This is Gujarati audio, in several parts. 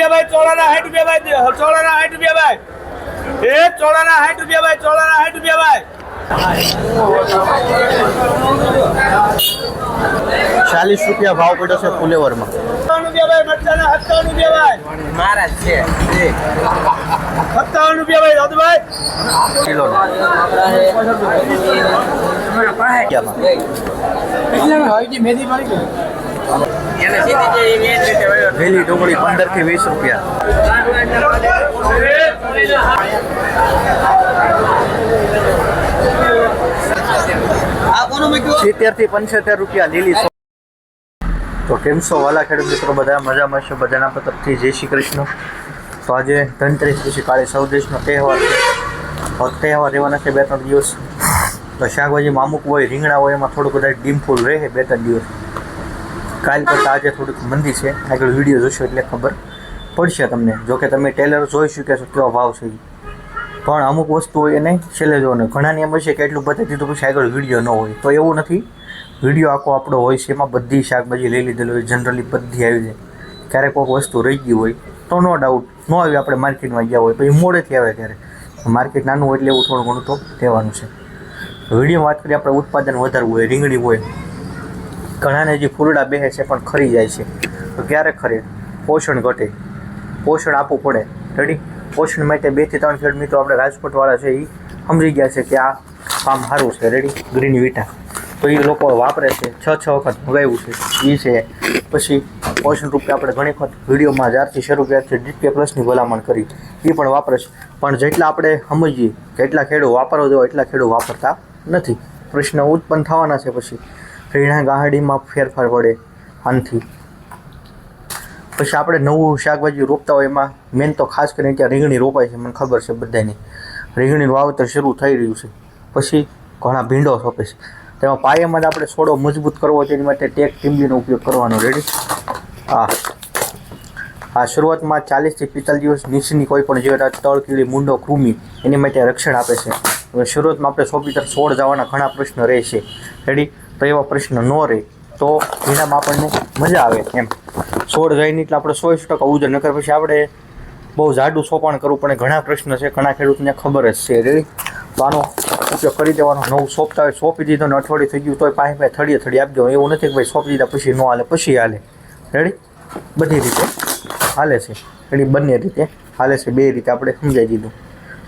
રૂપિયા ભાઈ ચોળાના સાઠ રૂપિયા ભાઈ ચોળાના સાઠ રૂપિયા ભાઈ એ ચોળાના સાઠ રૂપિયા ભાઈ ચોળાના સાઠ રૂપિયા ભાઈ ચાલીસ રૂપિયા ભાવ પડ્યો છે ફુલેવરમાં. સત્તાવન રૂપિયા ભાઈ મહારાજ છે. સત્તાવન રૂપિયા ભાઈ દાદુભાઈ કિલો એવી જ રીતે વળ્યો. વેલી ડુંગળી પંદરથી વીસ રૂપિયા. સિત્તેરથી પંચોતેર રૂપિયા લીલી તો કેમ છો વાલા ખેડૂત મિત્રો? બધા મજામાં છો? બધાના તરફથી જય શ્રી કૃષ્ણ. તો આજે ધનતેરસ પછી કાલે સૌદેશનો તહેવાર છે. તહેવાર રહેવાના છે બે ત્રણ દિવસ. તો શાકભાજીમાં અમુક હોય રીંગણા હોય એમાં થોડું બધા ડીમફૂલ રહે બે ત્રણ દિવસ. કાલ કરતાં આજે થોડીક મંદી છે. આગળ વીડિયો જોશો એટલે ખબર પડશે તમને. જો કે તમે ટેલર જોઈ શક્યા છો કેવા ભાવ છે પણ અમુક વસ્તુ હોય એને છેલ્લે જોવાનું ઘણાને એમ હશે કે એટલું બતાવી દીધું પછી આગળ વીડિયો ન હોય. તો એવું નથી. વીડિયો આખો આપણો હોય છે, એમાં બધી શાકભાજી લઈ લીધેલી હોય, જનરલી બધી આવી જાય. ક્યારેક કોઈક વસ્તુ રહી ગઈ હોય, તો નો ડાઉટ ન આવી આપણે માર્કેટમાં ગયા હોય, પછી મોડેથી આવે ત્યારે માર્કેટ નાનું હોય એટલે એવું થોડું ઘણું તો કહેવાનું છે. વીડિયો વાત કરીએ આપણે ઉત્પાદન વધારવું હોય, રીંગણી હોય ઘણાને હજી ફૂલડા બેસે છે, પણ ખરી જાય છે. તો ક્યારે ખરે? પોષણ ઘટે. પોષણ આપવું પડે. રેડી પોષણ માટે બેથી ત્રણ ખેડ મિત્રો આપણે રાજકોટવાળા છે એ સમજી ગયા છે કે આ કામ સારું છે. રેડી ગ્રીન વિટા તો એ લોકો વાપરે છે, છ છ વખત મગાવ્યું છે. એ છે. પછી પોષણ રૂપે આપણે ઘણી વખત વિડીયોમાં જ્યારથી શરૂ છે ડીપીએ પ્લસની ભલામણ કરી. એ પણ વાપરે છે. પણ જેટલા આપણે સમજીએ જેટલા એટલા ખેડૂ વાપરવા દેવો એટલા ખેડૂ વાપરતા નથી. પ્રશ્ન ઉત્પન્ન થવાના છે પછી. રીણા ગાહડીમાં ફેરફાર પડે આનથી. પછી આપણે નવું શાકભાજી રોપતા હોય એમાં મેન તો ખાસ કરીને ત્યાં રીંગણી રોપાય છે, મને ખબર છે બધાની રીંગણીનું વાવેતર શરૂ થઈ રહ્યું છે. પછી ઘણા ભીંડો સોંપે છે. તેમાં પાયામાં જ આપણે છોડો મજબૂત કરવો છે, એની માટે ટેક ટીમ્બીનો ઉપયોગ કરવાનો. રેડી હા. આ શરૂઆતમાં ચાલીસથી પિસ્તાલીસ દિવસ નીચેની કોઈ પણ જે તળ, કીડી, મૂંડો, કૃમિ, એની માટે રક્ષણ આપે છે. શરૂઆતમાં આપણે સોંપી તરફ છોડ જવાના ઘણા પ્રશ્ન રહે છે રેડી તો એવા પ્રશ્ન ન રહે, તો એનામાં આપણને મજા આવે એમ. છોડ જાય એટલે આપણે સો ટકા ઉજર નકર પછી આપણે બહુ જાડું સોપાણ કરવું પણ ઘણા પ્રશ્ન છે, ઘણા ખેડૂતને ખબર જ છે. રેડી તો આનો ઉપયોગ કરી દેવાનો. નવું સોંપતા હોય, સોંપી દીધો ને અઠવાડિયું થઈ ગયું તોય પાસે પાસે થડીએ થડી આપજો. એવું નથી કે ભાઈ સોંપી દીધા પછી ન હાલે, પછી હાલે. રેડી બધી રીતે હાલે છે. રેડી બંને રીતે હાલે છે. બે રીતે આપણે સમજાવી દીધું.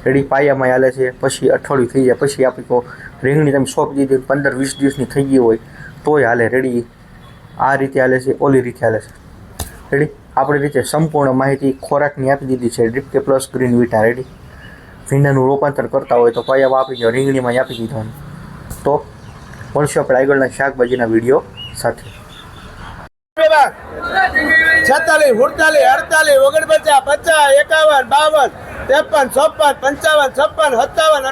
રેડી પાયામાં હાલે છે, પછી અઠવાડિયું થઈ જાય, પછી આપણી તો રીંગણી તમે સોંપી દીધી પંદર વીસ દિવસની થઈ ગઈ હોય, તોય હાલે રેડી. આ રીતે હાલે છે, ઓલી રીતે હાલે છે. રેડી? આપણી રીતે સંપૂર્ણ માહિતી ખોરાકની આપી દીધી છે ડ્રીપ કે પ્લસ ગ્રીન વિટા રેડી. ભીંડાનું રોપાંતર કરતા હોય તો પાયામાં આપી દો રીંગણીમાં આપી દીધવાનું તો મળશું આપણે આગળના શાકભાજીના વીડિયો સાથે. છેતાલીસ, સુડતાલીસ, અડતાલીસ, ઓગણપચાસ, પચાસ, એકાવન, બાવન ત્રેપન ચોપન પંચાવન, છપ્પન, સત્તાવન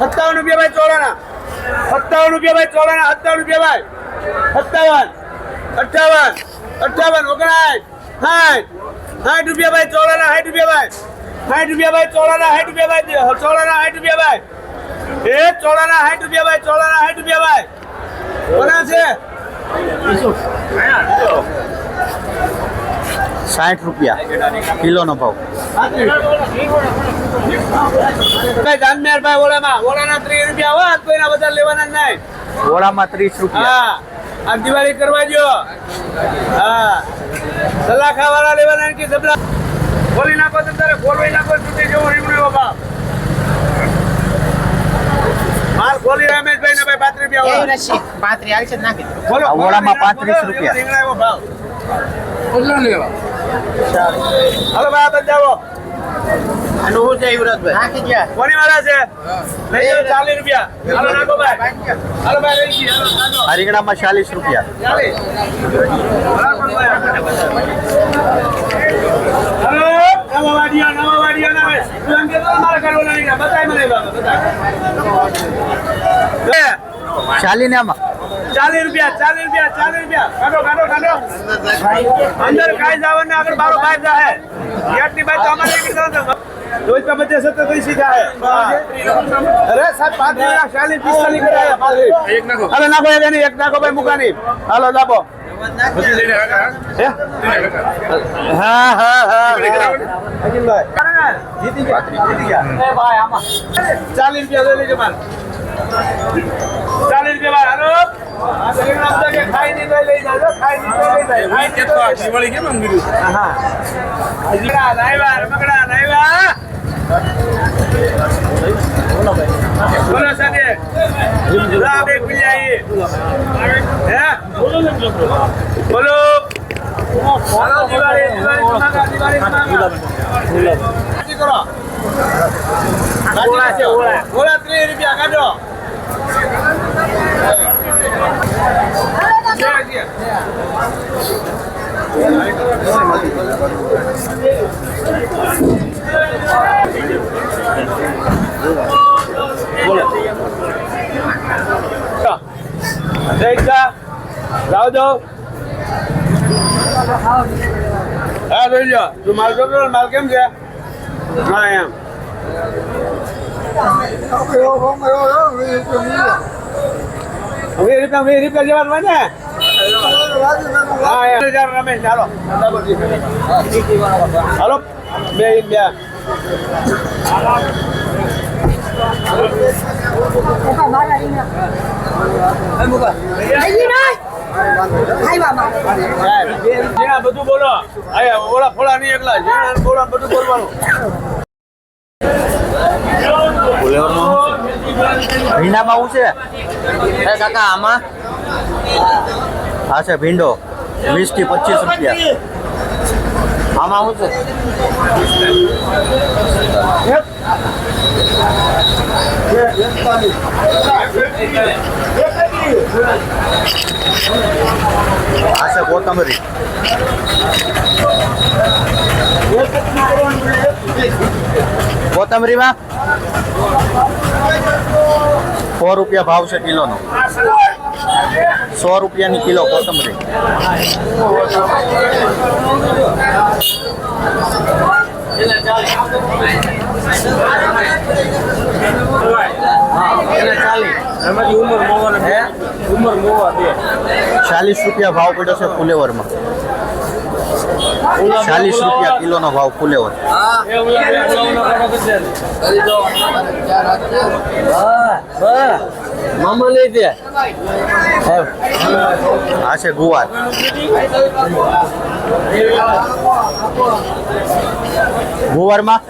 સત્તાવન રૂપિયા ભાઈ ચોળાના સત્તાવન રૂપિયા ભાઈ ચોળાના સત્તાવન રૂપિયા ભાઈ. સત્તાવન અઠાવન અઠાવન ઓગણાઠ સાઠ સાઠ રૂપિયા ભાઈ ચોળાના સાઠ રૂપિયા ભાઈ. સાઠ રૂપિયા ભાઈ ચોળાના સાઠ રૂપિયા ભાઈ ચોળાના સાઠ રૂપિયા ભાઈ. એ ચોળાના સાઠ રૂપિયા ભાઈ ચોળાના સાઠ રૂપિયા ભાઈ. કોના છે? સાઠ રૂપિયા કિલોનો ભાવ. ભાઈ જાનમેર ભાઈ ઓલામાં ઓલાના ત્રીસ રૂપિયા હો કોઈના બધા લેવાના જ નહીં. ઓળામાં ત્રીસ રૂપિયા. હા આ દિવાળી કરવા જો હા. સલાખા વાળા લેવાના કે સબલા ખોલી નાખો તો તારે ખોલવાઈ નાખો સુધી જેવો એવો ભાવ. માલ ખોલી રમેશભાઈ ને ભાઈ પાંત્રીસ રૂપિયા એવું વાળા. નથી. પાંત્રી નાખી ઓળામાં ખોલો, 35 ખોલો, રૂપિયા. રીંગણા હાલો ભાઈ આપણે જાવો આનું શું છે યુવરાજભાઈ? નાખી દ્યો. કોની વાળા છે. લઈ જાઓ ચાલીસ રૂપિયા. હાલો નાખો ભાઈ. હાલો ભાઈ રહી ગઈ હાલો રીંગણામાં ચાલીસ રૂપિયા. ચાલીસ. નવા વાડિયા નવા વાડિયા ના ભાઈ એમ કહેતો ને મારા ઘરવાળા નહીં. બતાય મને બાબા બતાય. ચાલીને આમાં. ચાલીસ રૂપિયા ચાલીસ રૂપિયા ચાલીસ રૂપિયા. કાઢો કાઢો કાઢો. અંદર કાંઈ જાવ ને આગળ બારો બહાર જાહે. એટલી બાજુ તો અમારે એકલી કરો. રોજ તો બધે સતત ત્રીસી જાહે. અરે સાહેબ પાંચ ના ચાલીસ પિસ્તાલીસ કરાયા. હાલો નાખો એક એની, એક નાખો ભાઈ મુકાની. હાલો દાબો હે? હા? હા જીતી ગયા જીતી ગયા ચાલીસ રૂપિયા લઈ લેજો માલ ચાલીસ રૂપિયા હાલો. બોલો સાથે બોલો. ઓળા ત્રીસ રૂપિયા કાઢો જય જય જય જાઓ દો હા જોઈ લો તું માલ જોતો માલ કેમ છે હા એમ વીસ રૂપિયા વીસ રૂપિયા જેવાનું હોય ને હા એમ હજાર રમેશ ચાલો હાલો. બે બે. જેના બધું બોલો. ઓલા ફોલા નહીં એકલા બોલા બધું બોલવાનું. ભીંડામાં શું છે? કાકા આમાં? આ છે ભીંડો. વીસથી પચીસ રૂપિયા. આમાં શું છે? આ છે કોથમરી. કોથમરીમાં? સો રૂપિયા ભાવ છે કિલોનો. સો રૂપિયાની કિલો કોથમરી. ચાલીસ રૂપિયા ભાવ પડ્યો છે ફુલેવરમાં. ચાલીસ રૂપિયા કિલોનો ભાવ ફુલેવર. મામા લઈ દે. આ છે ગુવાર. ગુવારમાં?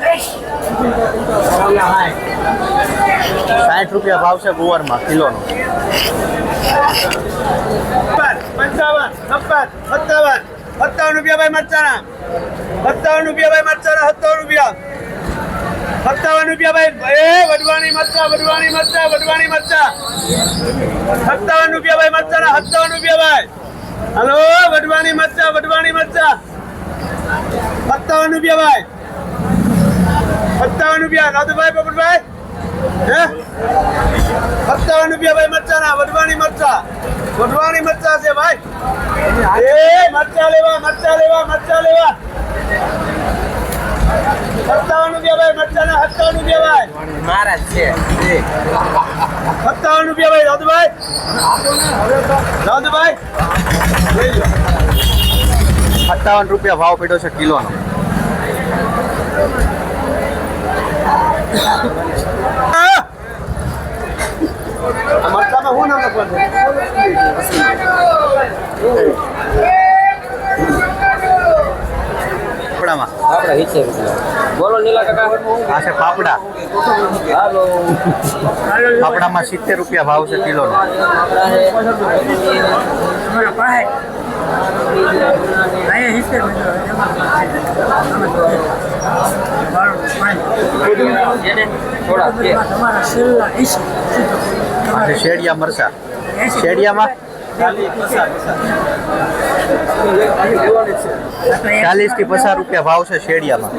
સાઠ રૂપિયા ભાવ છે ગુવારમાં, કિલોનો. પંચાવન, છપ્પન, સત્તાવન સત્તાવન રૂપિયા ભાઈ મરચાના. સત્તાવન રૂપિયા ભાઈ મરચાના, સત્તાવન રૂપિયા. સત્તાવન રૂપિયા ભાઈ. એ વડવાણી મરચા વડવાણી મરચા વડવાણી મરચા. સત્તાવન રૂપિયા ભાઈ મરચાના, સત્તાવન રૂપિયા ભાઈ. હલો વડવાણી મરચા વડવાણી મરચા. સત્તાવન રૂપિયા ભાઈ. સત્તાવન રૂપિયા. રાધુભાઈ પોપટભાઈ હે? સત્તાવન રૂપિયા ભાઈ મરચાના વડવાણી મરચા. વડવાણી મરચા છે ભાઈ. એ, મરચા લેવા મરચા લેવા મરચા લેવા. સત્તાવન રૂપિયા ભાઈ મરચાના સત્તાવન રૂપિયા ભાઈ મહારાજ છે. સત્તાવન રૂપિયા ભાઈ રાધુભાઈ રાધુભાઈ સત્તાવન રૂપિયા ભાવ પડ્યો છે કિલોનો. મરચામાં શું નામ લખવાનું પાપડામાં આપણે હિચે બોલો નીલા કાકા. આ છે પાપડા. હાલો. પાપડામાં સિત્તેર રૂપિયા ભાવ છે કિલોનો. થોડા કે. આ શેડિયા મરસા શેડિયામાં ચાલીસથી પચાસ રૂપિયા ભાવ છે શેડિયામાં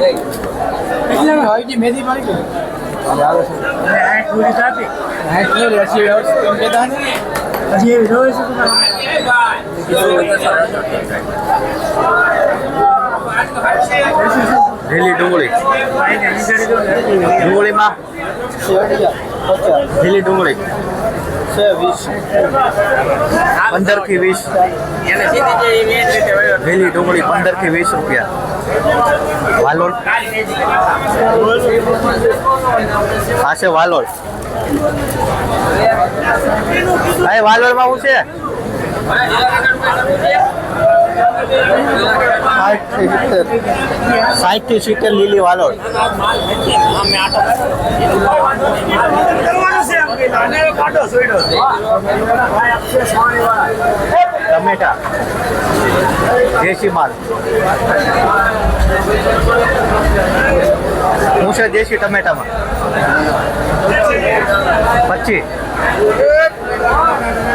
લીલી ડુંગળી. ડુંગળીમાં લીલી ડુંગળી. છે વીસ પંદરથી વીસ. લીલી ડુંગળી પંદરથી વીસ રૂપિયા. વાલોળ આ છે, વાલોલ. ભાઈ વાલોળમાં શું છે? સાઠથી સિત્તેર લીલી વાલોળ ટમેટા. દેશી માલ. હું છે દેશી ટમેટામાં? પચીસ.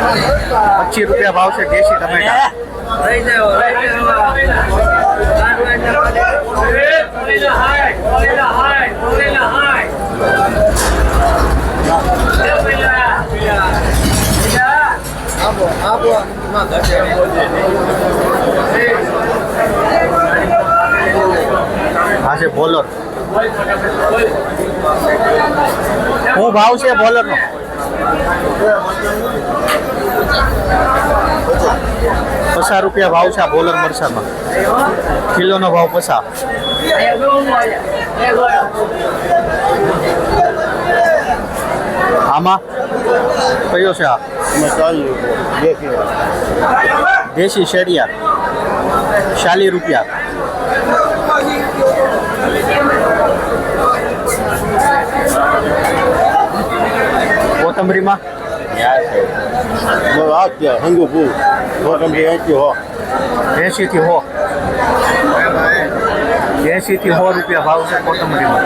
પચીસ રૂપિયા ભાવ છે દેશી ટમેટા. હા છે બોલર. શું ભાવ છે બોલરનો? પચાસ રૂપિયા ભાવ છે બોલર મરસામાં કિલોનો ભાવ પચાસ. આમાં? કયો છે આ? દેશી શેડિયા ચાલીસ રૂપિયા. કોટમરી એસી થી હો. એંશી થી સો રૂપિયા ભાવ છે કોથમરીમાં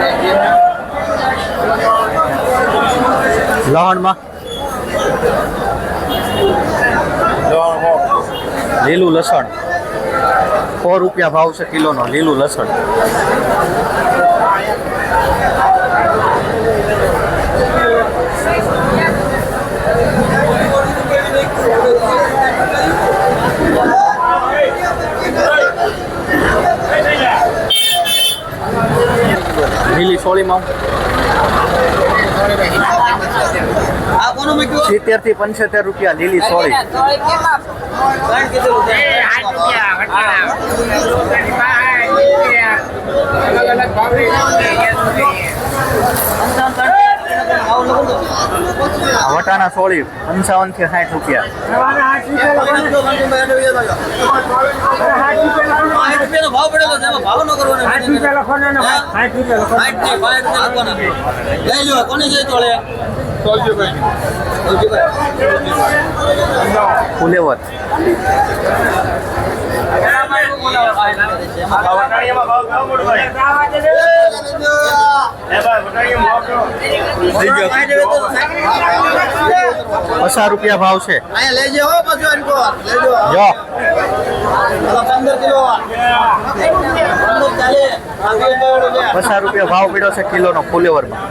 લહણમાં? લીલું લસણ. સો રૂપિયા ભાવ છે કિલોનો લીલું લસણ. લીલી સોળીમાં સિત્તેરથી પંચોતેર રૂપિયા લીલી સોળી આ વટાણા સોળી પંચાવનથી સાઠ રૂપિયા. ફુલેવર. પચાસ રૂપિયા ભાવ છે. જો. કિલો પચાસ રૂપિયા ભાવ પીડ્યો છે કિલોનો ફુલેવરમાં.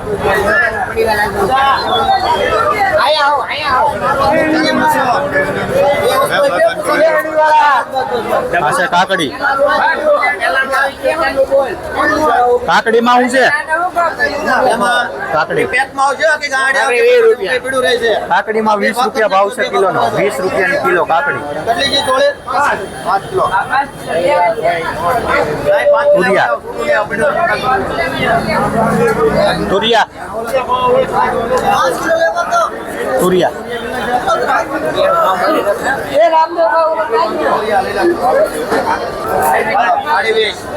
આ છે કાકડી? કાકડીમાં શું છે? કાકડી. માં વીસ રૂપિયા. ભાવ છે કિલોનો. વીસ રૂપિયાની કિલો કાકડી. વીસ રૂપિયા ની કિલો. કાકડી તુરિયા. તુરિયા.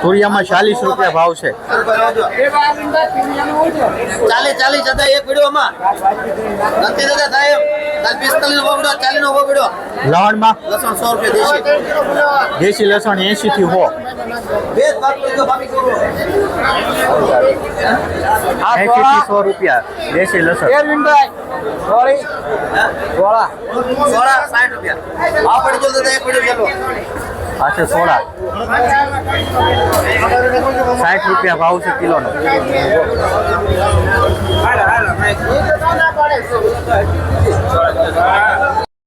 તુરિયામાં ચાલીસ રૂપિયા ભાવ છે. ચાલીસ ચાલીસ હતા એક વિડીયોમાં. નથી થતા સાહેબ લસણ સો રૂપિયા દેશી. લસણ એસી થી હો એસી થી સો રૂપિયા દેશી લસણ. સોળા. સોળા સાઠ રૂપિયા. આ પડી તો એક પડી ચાલો આ છે સોડા સાઠ રૂપિયા ભાવ છે કિલોનો. હાલો હાલો